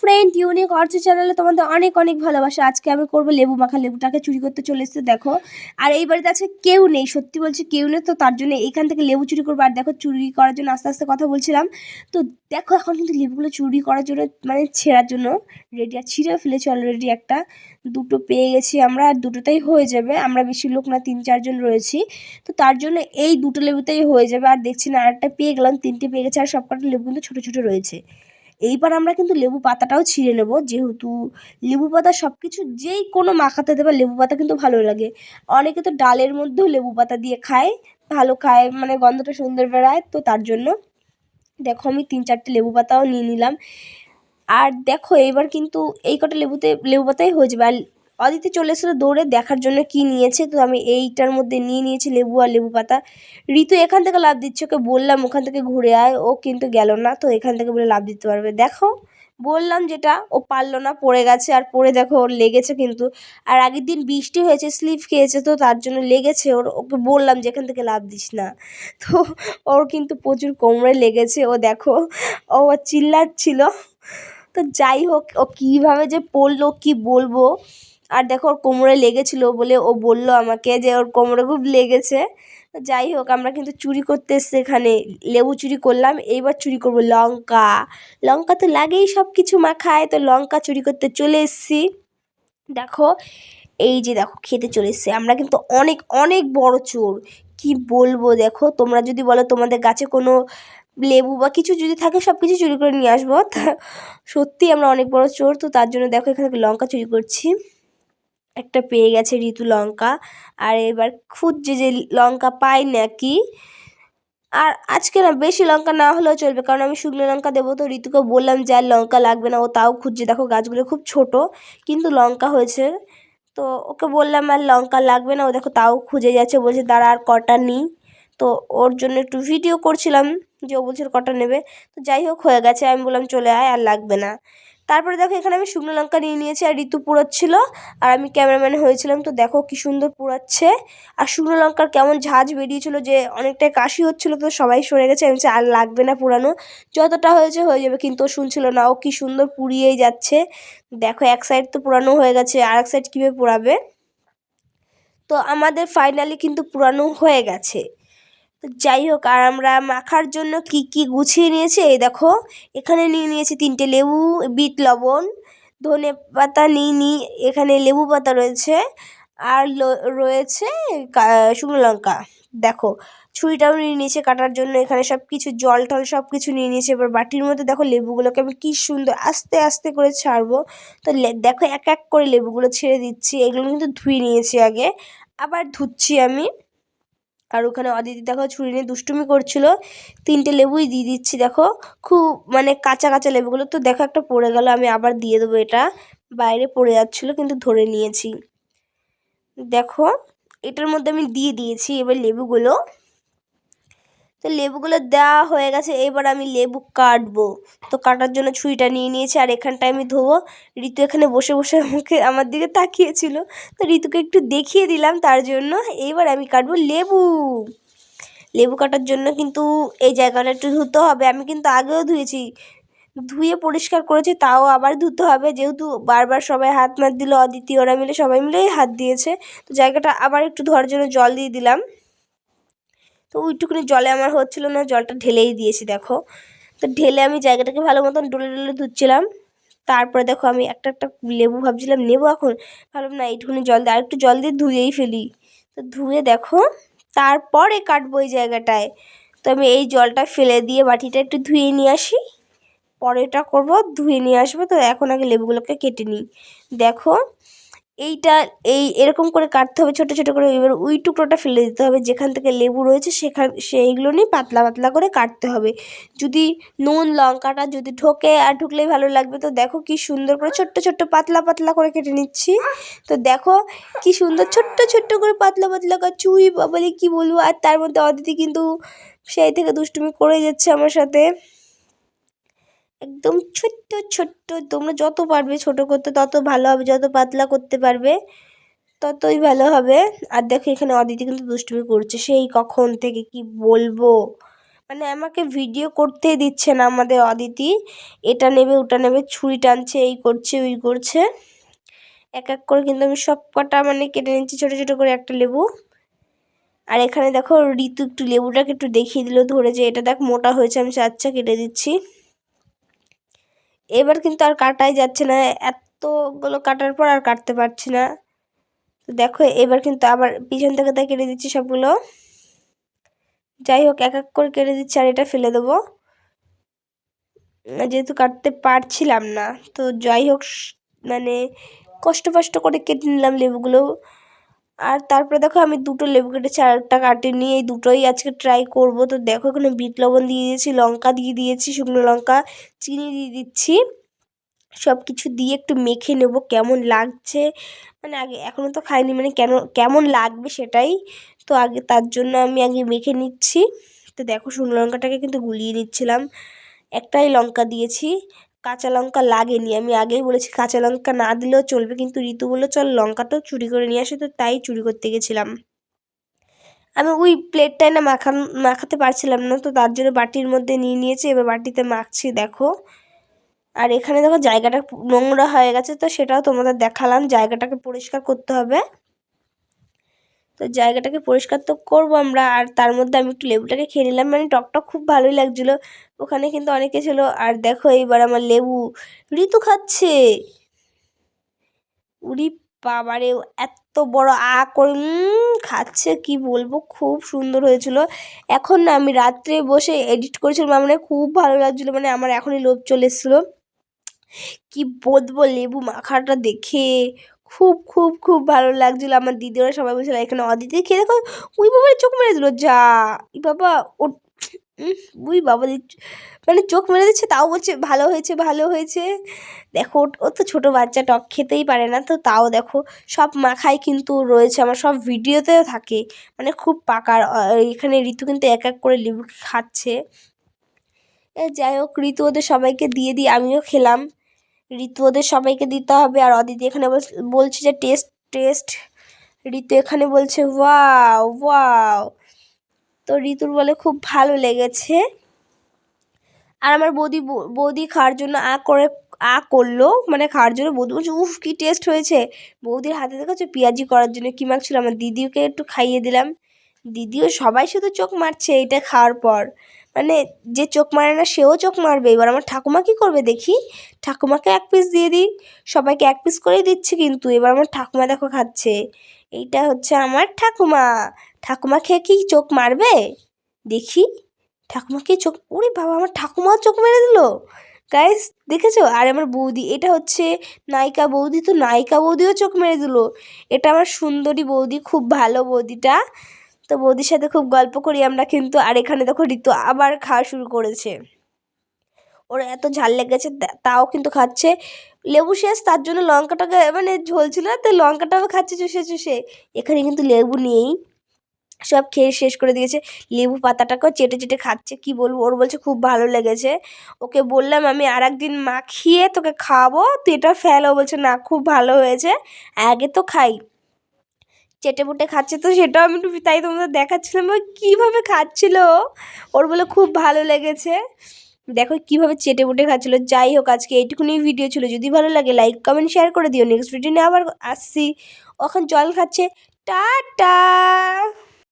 Friend unique অর্চ চ্যানেলে তোমাদের অনেক অনেক ভালোবাসা। আজকে আমি করব লেবু মাখা। লেবুটাকে চুরি করতে চলে এসেছে, দেখো। আর এই বাড়িতে আজকে কেউ নেই, সত্যি বলছি কেউ নেই, তো তার জন্য এখান থেকে লেবু চুরি করব। আর দেখো, চুরি করার জন্য আস্তে আস্তে কথা বলছিলাম। তো দেখো, এখন কিন্তু লেবুগুলো চুরি করার জন্য মানে ছেঁড়ার জন্য রেডি আর ছিঁড়েও ফেলেছি অলরেডি একটা। দুটো পেয়ে গেছি আমরা, আর দুটোতেই হয়ে যাবে। আমরা বেশি লোক না, তিন, চারজন রয়েছি। তো তার জন্য এই দুটো লেবুতেই হয়ে যাবে। আর দেখছি না, আরেকটা পেয়ে গেলাম, তিনটে পেয়ে গেছে, আর সবকটা লেবু কিন্তু ছোটো ছোটো রয়েছে। এইবার আমরা কিন্তু লেবু পাতাটাও ছিঁড়ে নেব। যেহেতু লেবু পাতা সব কিছু যেই কোনো মাখাতে দেবে লেবু পাতা কিন্তু ভালো লাগে। অনেকে তো ডালের মধ্যেও লেবু পাতা দিয়ে খায়, ভালো খায় মানে গন্ধটা সুন্দর বেড়ায় তো তার জন্য দেখো আমি তিন চারটে লেবু পাতাও নিয়ে নিলাম। আর দেখো এবার কিন্তু এই কটা লেবুতে, লেবু পাতাই হয়ে যাবে। আর অদিতি চলে এসেছিল দৌড়ে, দেখার জন্য কি নিয়েছে? তো আমি এইটার মধ্যে নিয়ে নিয়েছি লেবু আর লেবু পাতা। ঋতু এখান থেকে লাভ দিচ্ছে ওকে বললাম ওখান থেকে ঘুরে আয়, ও কিন্তু গেল না, তো এখান থেকে বলে লাভ দিতে পারবে। দেখো, বললাম যেটা, ও পারল না, পড়ে গেছে, আর পড়ে দেখো ওর লেগেছে কিন্তু। আর আগের দিন বৃষ্টি হয়েছে, স্লিপ খেয়েছে, তো তার জন্য লেগেছে ওর, ওকে বললাম যে এখান থেকে লাভ দিস না। তো ওর কিন্তু প্রচুর কোমরে লেগেছে, ও দেখো, ও চিল্লাচ্ছিল। তো যাই হোক, ও কীভাবে যে পড়ল, কি বলব? আর দেখো, ওর কোমরে লেগেছিলো বলে ও বলল আমাকে যে ওর কোমরে খুব লেগেছে। যাই হোক, আমরা কিন্তু চুরি করতে এসছি এখানে। লেবু চুরি করলাম, এইবার চুরি করব লঙ্কা। লঙ্কা তো লাগেই সব কিছু মাখায়, তো লঙ্কা চুরি করতে চলে এসছি। দেখো, এই যে দেখো, খেতে চলে এসছে। আমরা কিন্তু অনেক অনেক বড় চোর। কি বলব দেখো, তোমরা যদি বলো তোমাদের গাছে কোনো লেবু বা কিছু যদি থাকে সব কিছু চুরি করে নিয়ে আসব। সত্যি আমরা অনেক বড় চোর, তো তার জন্য দেখো এখানে লঙ্কা চুরি করছি। একটা পেয়ে গেছে ঋতু লঙ্কা। আর এবার খুঁজছে যে লঙ্কা পায় নাকি। আর আজকে না বেশি লঙ্কা না হলেও চলবে, কারণ আমি শুকনো লঙ্কা দেবো তো ঋতুকে বললাম যে আর লঙ্কা লাগবে না, ও তাও খুঁজছে। দেখো গাছগুলো খুব ছোট, কিন্তু লঙ্কা হয়েছে। তো ওকে বললাম আর লঙ্কা লাগবে না, ও দেখো তাও খুঁজে যাচ্ছে, বলছে দাঁড়া আর কটা নিই। তো ওর জন্য একটু ভিডিও করছিলাম যে ও বলছিল কটা নেবে। তো যাই হোক, হয়ে গেছে, আমি বললাম চলে আয়, আর লাগবে না। তারপরে দেখো এখানে আমি শুকনো লঙ্কা নিয়ে নিয়েছি, আর ঋতু পুরোচ্ছিল আর আমি ক্যামেরাম্যান হয়েছিলাম, তো দেখো কি সুন্দর পুরাচ্ছে আর শুকনো লঙ্কার কেমন ঝাঁঝ বেরিয়েছিল যে অনেকটাই কাশি হচ্ছিল, তো সবাই সরে গেছে, আমি আর লাগবে না পুরানো যতটা হয়েছে হয়ে যাবে, কিন্তু শুনছিল না, ও কি সুন্দর পুড়িয়েই যাচ্ছে। দেখো এক সাইড তো পুরানো হয়ে গেছে, আর এক সাইড কীভাবে পুরাবে তো আমাদের ফাইনালি কিন্তু পুরানো হয়ে গেছে। যাই হোক, আর আমরা মাখার জন্য কি কি গুছিয়ে নিয়েছি? এই দেখো, এখানে নিয়ে নিয়েছি তিনটে লেবু, বিট, লবণ, ধনে পাতা নিয়ে নিই এখানে লেবু পাতা রয়েছে, আর রয়েছে শুকনো লঙ্কা। দেখো, ছুরিটাও নিয়ে নিয়েছে কাটার জন্য, এখানে সব কিছু জল টল সব কিছু নিয়ে নিয়েছে। এবার বাটির মধ্যে দেখো লেবুগুলোকে আমি কী সুন্দর আস্তে আস্তে করে ছাড়বো। তো দেখো এক এক করে লেবুগুলো ছেড়ে দিচ্ছি, এগুলো কিন্তু ধুয়ে নিয়েছি আগে, আবার ধুচ্ছি আমি। আর ওখানে অদিতি দেখো ছুরি নিয়ে দুষ্টুমি করছিল। তিনটে লেবুই দিয়ে দিচ্ছি, দেখো। খুব মানে কাঁচা কাঁচা লেবুগুলো তো দেখো একটা পড়ে গেল, আমি আবার দিয়ে দেবো এটা। বাইরে পড়ে যাচ্ছিল, কিন্তু ধরে নিয়েছি। দেখো, এটার মধ্যে আমি দিয়ে দিয়েছি এবার লেবুগুলো। তো লেবুগুলো দেওয়া হয়ে গেছে, এবার আমি লেবু কাটবো। তো কাটার জন্য ছুরিটা নিয়ে নিয়েছি, আর এখানটায় আমি ধোবো। ঋতু এখানে বসে বসে আমাকে, আমার দিকে তাকিয়েছিল। তো ঋতুকে একটু দেখিয়ে দিলাম, তার জন্য এইবার আমি কাটবো লেবু। লেবু কাটার জন্য কিন্তু এই জায়গাটা একটু ধুতে হবে। আমি কিন্তু আগেও ধুয়েছি। ধুয়ে পরিষ্কার করেছি, তাও আবার ধুতে হবে। যেহেতু বারবার সবাই হাত মাত দিল, অদিতি ওরা মিলে সবাই মিলেই হাত দিয়েছে। তো জায়গাটা আবার একটু ধোয়ার জন্য জল দিয়ে দিলাম। তো ওইটুকুনি জলে আমার হচ্ছিল না, জলটা ঢেলেই দিয়েছি, দেখো। তো ঢেলে আমি জায়গাটাকে ভালো মতন ডলে ডলে ধুচ্ছিলাম। তারপরে দেখো আমি একটা একটা লেবু ভাবছিলাম, নেব এখন? ভাবলাম না, এইটুকুনি জল দিয়ে আরেকটু জল দিয়ে ধুয়েই ফেলি। তো ধুয়ে দেখো, তারপরে কাটবো এই জায়গাটায়। তো আমি এই জলটা ফেলে দিয়ে বাটিটা একটু ধুয়ে নিয়ে আসি। পরেটা করব, ধুয়ে নিয়ে আসব, তো এখন আগে লেবুগুলোকে কেটে নিই। দেখো এইটা, এই এরকম করে কাটতে হবে, ছোটো ছোটো করে এবার ওই টুকরোটা ফেলে দিতে হবে, যেখান থেকে লেবু রয়েছে সেখান, সেইগুলো নিয়ে পাতলা পাতলা করে কাটতে হবে। যদি নুন, লঙ্কাটা যদি ঢোকে আর ঢুকলেই ভালো লাগবে। তো দেখো কি সুন্দর করে ছোট্ট ছোট্ট পাতলা পাতলা করে কেটে নিচ্ছি। তো দেখো কি সুন্দর ছোট্ট ছোট্ট করে পাতলা পাতলা চুই বলে কি বলব, আর তার মধ্যে অদিতি কিন্তু সেই থেকে দুষ্টুমি করে যাচ্ছে আমার সাথে। একদম ছোট্ট ছোট্ট। তোমরা যত পারবে ছোট করতে, তত ভালো হবে, যত পাতলা করতে পারবে, ততই ভালো হবে। আর দেখো এখানে অদিতি কিন্তু দুষ্টুমি করছে। সেই কখন থেকে কি বলব? মানে আমাকে ভিডিও করতেই দিচ্ছে না আমাদের অদিতি। এটা নেবে, ওটা নেবে, ছুরি টানছে, এই করছে, ওই করছে। এক এক করে কিন্তু আমি সব কটা মানে কেটে নিচ্ছি, ছোটো ছোটো করে একটা লেবু। আর এখানে দেখো ঋতু একটু লেবুটাকে একটু দেখিয়ে দিল ধরে যে এটা দেখ মোটা হয়েছে, আমি আচ্ছা কেটে দিচ্ছি। এবার কিন্তু আর কাটাই যাচ্ছে না। এতগুলো কাটার পর আর কাটতে পারছি না। দেখো, এবার কিন্তু আবার পিছন থেকে তাই কেটে দিচ্ছি সবগুলো। যাই হোক, এক এক করে কেটে দিচ্ছি আর এটা ফেলে দেবো। যেহেতু কাটতে পারছিলাম না, তো যাই হোক মানে কষ্ট কষ্ট করে কেটে নিলাম লেবুগুলো। আর তারপরে দেখো আমি দুটো লেবু কেটেছি আর একটা কাটিনি এই দুটোই আজকে ট্রাই করব। তো দেখো এখানে বিট লবণ দিয়ে দিয়েছি, লঙ্কা দিয়ে দিয়েছি, শুকনো লঙ্কা, চিনি দিয়ে দিচ্ছি। সব কিছু দিয়ে একটু মেখে নেব, কেমন লাগছে? মানে আগে এখনও তো খাইনি মানে কেন, কেমন লাগবে সেটাই। তো আগে তার জন্য আমি আগে মেখে নিচ্ছি। তো দেখো শুকনো লঙ্কাটাকে কিন্তু গুলিয়ে নিচ্ছিলাম। একটাই লঙ্কা দিয়েছি। কাঁচা লঙ্কা লাগেনি। আমি আগেই বলেছি কাঁচা লঙ্কা না দিলেও চলবে। কিন্তু ঋতু বলল, চল লঙ্কাটাও চুরি করে নিয়ে আসে। তো তাই চুরি করতে গেছিলাম। আমি ওই প্লেটটায় না মাখা মাখাতে পারছিলাম না। তো তার জন্য বাটির মধ্যে নিয়ে নিয়েছি। এবার বাটিতে মাখছি, দেখো। আর এখানে দেখো জায়গাটা নোংরা হয়ে গেছে। তো সেটাও তোমাদের দেখালাম। জায়গাটাকে পরিষ্কার করতে হবে। তো জায়গাটাকে পরিষ্কার তো করব আমরা। আর তার মধ্যে আমি একটু লেবুটাকে খেয়ে নিলাম। মানে টকটা খুব ভালোই লাগছিল। ওখানে কিন্তু অনেকে ছিল, আর দেখো এইবার আমার লেবু ঋতু খাচ্ছে। উরি বাবারে এত বড় আ করে খাচ্ছে কি বলব? খুব সুন্দর হয়েছিল। এখন না আমি রাত্রে বসে এডিট করেছিলাম। মানে খুব ভালো লাগছিল। মানে আমার এখনই লোভ চলে এসেছিল। কি বলব, লেবু মাখাটা দেখে খুব খুব খুব ভালো লাগছিল। আমার দিদিরা সবাই বলছিল, এখানে অদিতি খেয়ে দেখো উই বাবা চোখ মেরে দিল, যা, ই বাবা ও উই বাবা মানে চোখ মেরে দিচ্ছে, তাও বলছে, ভালো হয়েছে ভালো হয়েছে। দেখো ও তো ছোটো বাচ্চা, টক খেতেই পারে না, তো তাও দেখো, সব মাখাই কিন্তু রয়েছে, আমার সব ভিডিওতেও থাকে। মানে খুব পাকার এখানে ঋতু কিন্তু এক এক করে লেবু খাচ্ছে। যাই হোক, ঋতু ওদের সবাইকে দিয়ে দিই, আমিও খেলাম। ঋতু ওদের সবাইকে দিতে হবে। আর অদিতি এখানে বলছে যে টেস্ট টেস্ট ঋতু এখানে বলছে ওয়াও ওয়াও তো ঋতুর বলে খুব ভালো লেগেছে। আর আমার বৌদি বৌদি খাওয়ার জন্য আ করে, আ করল। মানে খাওয়ার জন্য বৌদি বলছে, উফ, কী টেস্ট হয়েছে। বৌদির হাতে দেখেছ পেঁয়াজি করার জন্য কী মাখছিল। আমার দিদিকে একটু খাইয়ে দিলাম। দিদিও সবাই শুধু চোখ মারছে এটা খাওয়ার পর। মানে যে চোখ মারে না, সেও চোখ মারবে। এবার আমার ঠাকুমা কী করবে দেখি? ঠাকুমাকে এক পিস দিয়ে দিই। সবাইকে এক পিস করেই দিচ্ছি কিন্তু। এবার আমার ঠাকুমা দেখো খাচ্ছে। এইটা হচ্ছে আমার ঠাকুমা। ঠাকুমা খেয়ে কি চোখ মারবে? দেখি। ঠাকুমাকে চোখ, ওরে বাবা, আমার ঠাকুমাও চোখ মেরে দিল। গাইস দেখেছ? আর আমার বৌদি, এটা হচ্ছে নায়িকা বৌদি, তো নায়িকা বৌদিও চোখ মেরে দিল। এটা আমার সুন্দরী বৌদি, খুব ভালো বৌদিটা। তো বৌদির সাথে খুব গল্প করি আমরা কিন্তু, আর এখানে দেখো ঋতু আবার খাওয়া শুরু করেছে। ওর এত ঝাল লেগেছে তাও কিন্তু খাচ্ছে। লেবু শেষ তার জন্য লঙ্কাটাকে মানে ঝোলছিল তো লঙ্কাটাও খাচ্ছে চুষে চুষে। এখানে কিন্তু লেবু নেই। সব খেয়ে শেষ করে দিয়েছে। লেবু পাতাটাকেও চেটে চেটে খাচ্ছে, কি বলব? ওর বলছে খুব ভালো লেগেছে। ওকে বললাম, আমি আর একদিন মাখিয়ে তোকে খাওয়াবো, তুই এটা ফেলো। বলছে, না, খুব ভালো হয়েছে। আগে তো খাই। চেটে মুটে খাচ্ছে তো সেটাও আমি একটু তাই তোমাদের দেখাচ্ছিলাম। ও কীভাবে খাচ্ছিল ওর বলে খুব ভালো লেগেছে। দেখো কীভাবে চেটে মুটে খাচ্ছিলো। যাই হোক, আজকে এইটুকুনি ভিডিও ছিল। যদি ভালো লাগে লাইক কমেন্ট শেয়ার করে দিও। নেক্সট ভিডিও নিয়ে আবার আসছি। ওখান জল খাচ্ছে। টাটা!